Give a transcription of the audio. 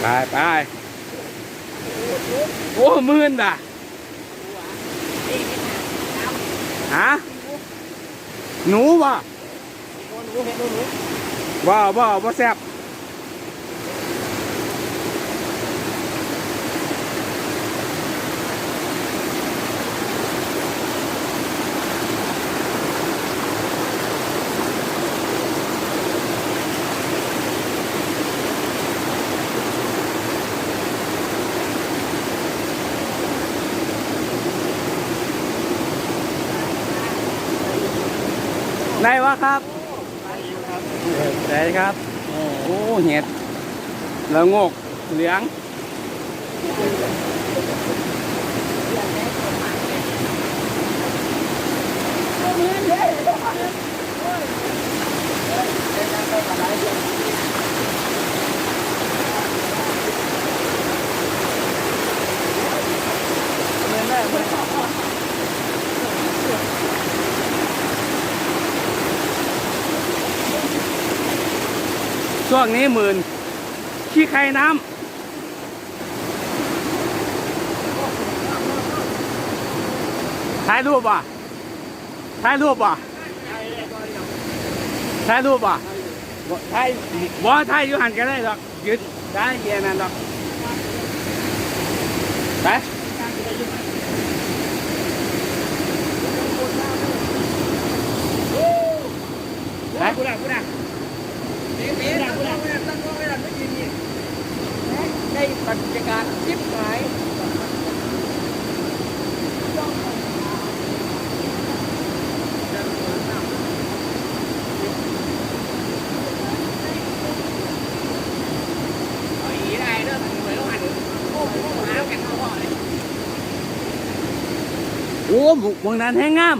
ไปไปโอ้หมื่นด่ะฮะหนูบ่บ่บ่บ่แซ่บ ไหนวะครับไหนครับโอ้เห็ดแล้วงกเหลืองเช่วงนี้หมื่นขี้ไข่น้ำถ่ายรูปป่ะถ่ายรูปป่ะถ่ายรูปป่ะถ่ายบ่ถ่ายอยู่หันกันได้หรอกยืดได้เย็นนั่นหรอกไปไปกูด่ากูด่าเบ๊ะกูนนี่ ได้บรรยากาศชิบหายโอ้หมวงนั้นแห้งงาม